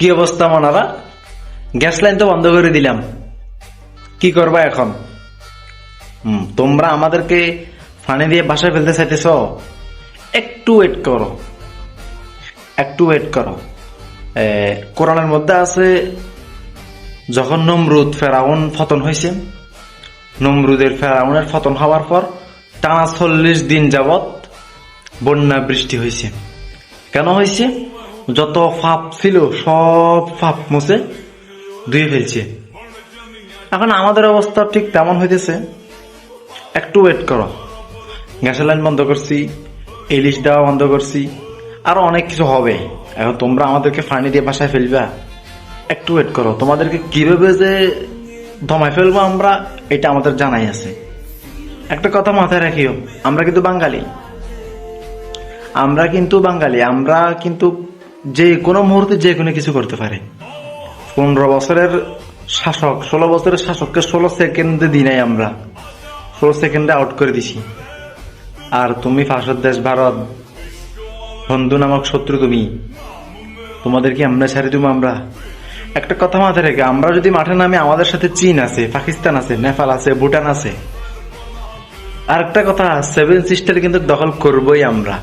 কি অবস্থা মনারা? Gas line তো বন্ধ করে দিলাম। কি করবা এখন? তোমরা আমাদেরকে ফানি দিয়ে বাসায় ফেলতে চাইতেছ? একটু ওয়েট করো। একটু ওয়েট করো। কোরআনের মধ্যে আছে, যখন নমরুদ ফেরাউন ফতন হয়েছে, নমরুদের ফেরাউনের ফতন হওয়ার পর টানা চল্লিশ দিন যাবত বন্যা বৃষ্টি হয়েছে। কেন হয়েছে? যত ফাপ ছিল, সব ফাপ মুছে ধুয়ে ফেলছে। এখন আমাদের অবস্থা ঠিক তেমন হইতেছে। একটু ওয়েট করো। গ্যাসের লাইন বন্ধ করছি ইলিশ দেওয়া বন্ধ করছি, আরও অনেক কিছু হবে। এখন তোমরা আমাদেরকে ফানি দিয়ে বাসায় ফেলবা। একটু ওয়েট করো। তোমাদেরকে কীভাবে যে ধমায় ফেলব আমরা, এটা আমাদের জানাই আছে। একটা কথা মাথায় রাখিও, আমরা কিন্তু বাঙালি। আমরা কিন্তু বাঙালি, আমরা কিন্তু যে কোনো মুহূর্তে যে কোনো কিছু করতে পারে। পনেরো বছরের শাসক, ষোলো বছরের শাসককে ষোলো সেকেন্ডে দিই নাই আমরা। ষোলো সেকেন্ডে আউট করে দিছি। আর তুমি ফাঁসের দেশ ভারত, বন্ধু নামক শত্রু তুমি, তোমাদের কি আমরা ছাড়ি তুমি আমরা? একটা কথা মাথায় রেখে, আমরা যদি মাঠে নামে আমাদের সাথে চীন আছে, পাকিস্তান আছে, নেপাল আছে, ভুটান আছে আর একটা কথা সেভেন সিস্টার কিন্তু দখল করবই আমরা।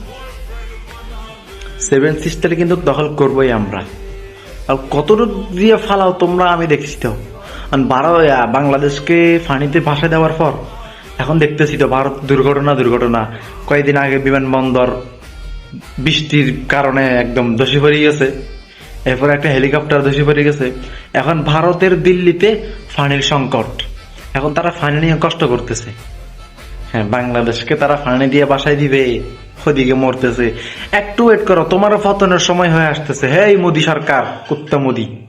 সেভেন সিস্টার কিন্তু দখল করবই আমরা। আর কতটুকু দিয়ে ফালাও তোমরা আমি দেখছি তো। বারো বাংলাদেশকে ফানিতে ভাসা দেওয়ার পর, এখন দেখতেছি তো ভারত দুর্ঘটনা দুর্ঘটনা। কয়েকদিন আগে বিমানবন্দর বৃষ্টির কারণে একদম দোষী পড়ে গেছে। এরপর একটা হেলিকপ্টার ধসে পড়ে গেছে। এখন ভারতের দিল্লিতে ফানির সংকট। এখন তারা ফানি নিয়ে কষ্ট করতেছে। হ্যাঁ বাংলাদেশকে তারা ফানি দিয়ে বাসায় দিবে। ওদিকে মরতেছে। একটু ওয়েট করো তোমারও ফতনের সময় হয়ে আসতেছে। হে মোদি সরকার, কুত্তা মোদি।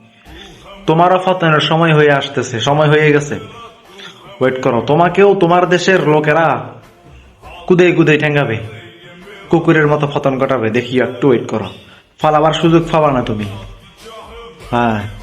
তোমারও ফতনের সময় হয়ে আসতেছে, সময় হয়ে গেছে। ওয়েট করো, তোমাকেও তোমার দেশের লোকেরা কুদে কুদে ঠেঙ্গাবে, কুকুরের মতো ফতন ঘটাবে। দেখি একটু ওয়েট করো। ফালাবার সুযোগ পাবা না তুমি। হ্যাঁ।